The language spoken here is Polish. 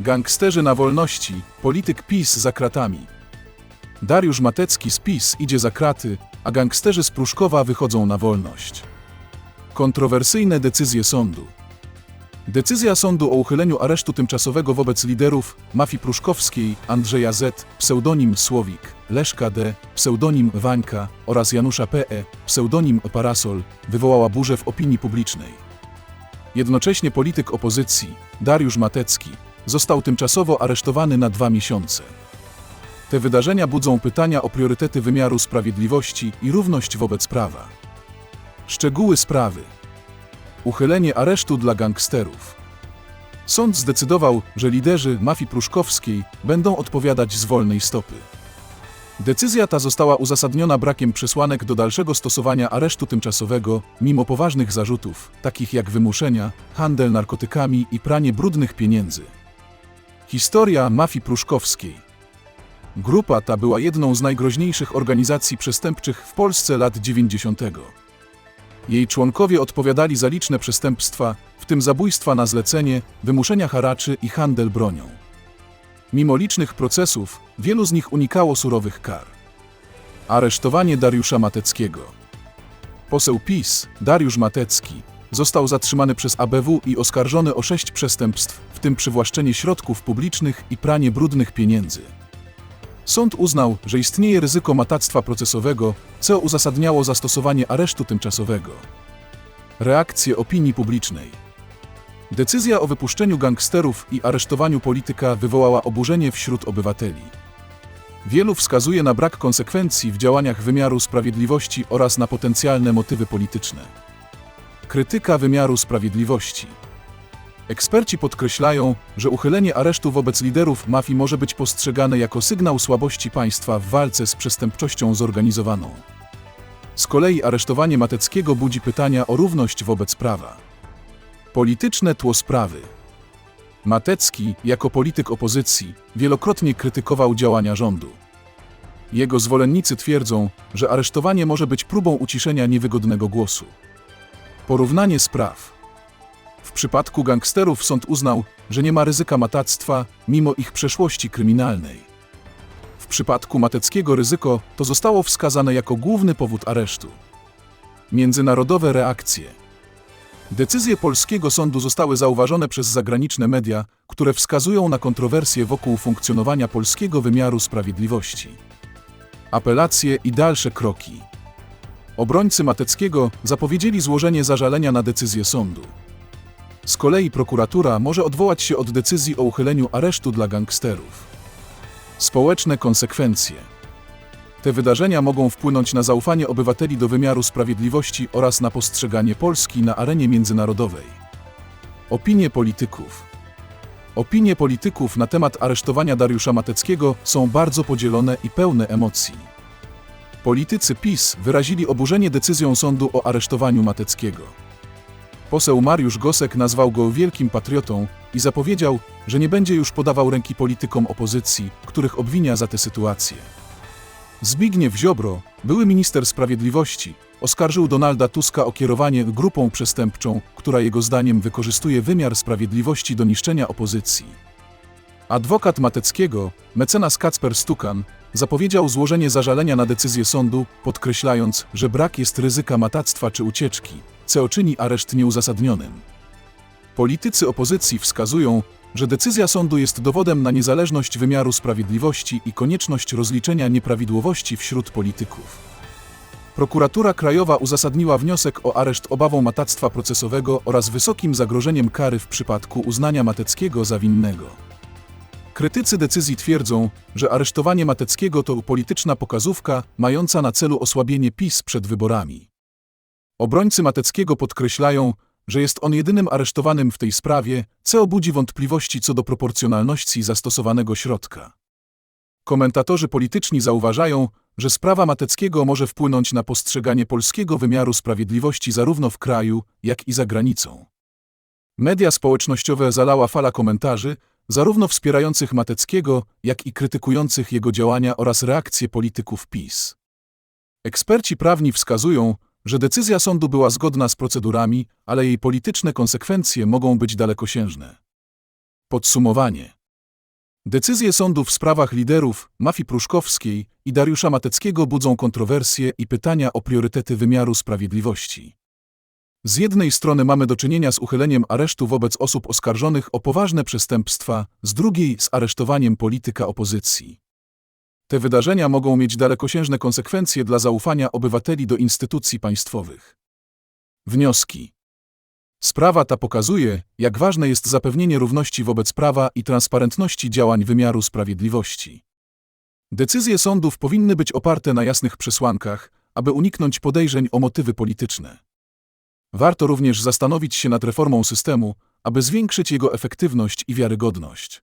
Gangsterzy na wolności, polityk PiS za kratami. Dariusz Matecki z PiS idzie za kraty, a gangsterzy z Pruszkowa wychodzą na wolność. Kontrowersyjne decyzje sądu. Decyzja sądu o uchyleniu aresztu tymczasowego wobec liderów mafii pruszkowskiej Andrzeja Z, pseudonim Słowik, Leszka D, pseudonim Wańka oraz Janusza P.E., pseudonim Parasol, wywołała burzę w opinii publicznej. Jednocześnie polityk opozycji, Dariusz Matecki, został tymczasowo aresztowany na dwa miesiące. Te wydarzenia budzą pytania o priorytety wymiaru sprawiedliwości i równość wobec prawa. Szczegóły sprawy. Uchylenie aresztu dla gangsterów. Sąd zdecydował, że liderzy mafii pruszkowskiej będą odpowiadać z wolnej stopy. Decyzja ta została uzasadniona brakiem przesłanek do dalszego stosowania aresztu tymczasowego, mimo poważnych zarzutów, takich jak wymuszenia, handel narkotykami i pranie brudnych pieniędzy. Historia mafii pruszkowskiej. Grupa ta była jedną z najgroźniejszych organizacji przestępczych w Polsce lat 90. Jej członkowie odpowiadali za liczne przestępstwa, w tym zabójstwa na zlecenie, wymuszenia haraczy i handel bronią. Mimo licznych procesów, wielu z nich unikało surowych kar. Aresztowanie Dariusza Mateckiego. Poseł PiS, Dariusz Matecki, został zatrzymany przez ABW i oskarżony o sześć przestępstw, w tym przywłaszczenie środków publicznych i pranie brudnych pieniędzy. Sąd uznał, że istnieje ryzyko matactwa procesowego, co uzasadniało zastosowanie aresztu tymczasowego. Reakcje opinii publicznej. Decyzja o wypuszczeniu gangsterów i aresztowaniu polityka wywołała oburzenie wśród obywateli. Wielu wskazuje na brak konsekwencji w działaniach wymiaru sprawiedliwości oraz na potencjalne motywy polityczne. Krytyka wymiaru sprawiedliwości. Eksperci podkreślają, że uchylenie aresztu wobec liderów mafii może być postrzegane jako sygnał słabości państwa w walce z przestępczością zorganizowaną. Z kolei aresztowanie Mateckiego budzi pytania o równość wobec prawa. Polityczne tło sprawy. Matecki, jako polityk opozycji, wielokrotnie krytykował działania rządu. Jego zwolennicy twierdzą, że aresztowanie może być próbą uciszenia niewygodnego głosu. Porównanie spraw. W przypadku gangsterów sąd uznał, że nie ma ryzyka matactwa, mimo ich przeszłości kryminalnej. W przypadku Mateckiego ryzyko to zostało wskazane jako główny powód aresztu. Międzynarodowe reakcje. Decyzje polskiego sądu zostały zauważone przez zagraniczne media, które wskazują na kontrowersje wokół funkcjonowania polskiego wymiaru sprawiedliwości. Apelacje i dalsze kroki. Obrońcy Mateckiego zapowiedzieli złożenie zażalenia na decyzję sądu. Z kolei prokuratura może odwołać się od decyzji o uchyleniu aresztu dla gangsterów. Społeczne konsekwencje. Te wydarzenia mogą wpłynąć na zaufanie obywateli do wymiaru sprawiedliwości oraz na postrzeganie Polski na arenie międzynarodowej. Opinie polityków. Opinie polityków na temat aresztowania Dariusza Mateckiego są bardzo podzielone i pełne emocji. Politycy PiS wyrazili oburzenie decyzją sądu o aresztowaniu Mateckiego. Poseł Mariusz Gosek nazwał go wielkim patriotą i zapowiedział, że nie będzie już podawał ręki politykom opozycji, których obwinia za tę sytuację. Zbigniew Ziobro, były minister sprawiedliwości, oskarżył Donalda Tuska o kierowanie grupą przestępczą, która jego zdaniem wykorzystuje wymiar sprawiedliwości do niszczenia opozycji. Adwokat Mateckiego, mecenas Kacper Stukan, zapowiedział złożenie zażalenia na decyzję sądu, podkreślając, że brak jest ryzyka matactwa czy ucieczki, co czyni areszt nieuzasadnionym. Politycy opozycji wskazują, że decyzja sądu jest dowodem na niezależność wymiaru sprawiedliwości i konieczność rozliczenia nieprawidłowości wśród polityków. Prokuratura Krajowa uzasadniła wniosek o areszt obawą matactwa procesowego oraz wysokim zagrożeniem kary w przypadku uznania Mateckiego za winnego. Krytycy decyzji twierdzą, że aresztowanie Mateckiego to polityczna pokazówka mająca na celu osłabienie PiS przed wyborami. Obrońcy Mateckiego podkreślają, że jest on jedynym aresztowanym w tej sprawie, co budzi wątpliwości co do proporcjonalności zastosowanego środka. Komentatorzy polityczni zauważają, że sprawa Mateckiego może wpłynąć na postrzeganie polskiego wymiaru sprawiedliwości zarówno w kraju, jak i za granicą. Media społecznościowe zalała fala komentarzy, zarówno wspierających Mateckiego, jak i krytykujących jego działania oraz reakcje polityków PiS. Eksperci prawni wskazują, że decyzja sądu była zgodna z procedurami, ale jej polityczne konsekwencje mogą być dalekosiężne. Podsumowanie. Decyzje sądu w sprawach liderów mafii pruszkowskiej i Dariusza Mateckiego budzą kontrowersje i pytania o priorytety wymiaru sprawiedliwości. Z jednej strony mamy do czynienia z uchyleniem aresztu wobec osób oskarżonych o poważne przestępstwa, z drugiej z aresztowaniem polityka opozycji. Te wydarzenia mogą mieć dalekosiężne konsekwencje dla zaufania obywateli do instytucji państwowych. Wnioski. Sprawa ta pokazuje, jak ważne jest zapewnienie równości wobec prawa i transparentności działań wymiaru sprawiedliwości. Decyzje sądów powinny być oparte na jasnych przesłankach, aby uniknąć podejrzeń o motywy polityczne. Warto również zastanowić się nad reformą systemu, aby zwiększyć jego efektywność i wiarygodność.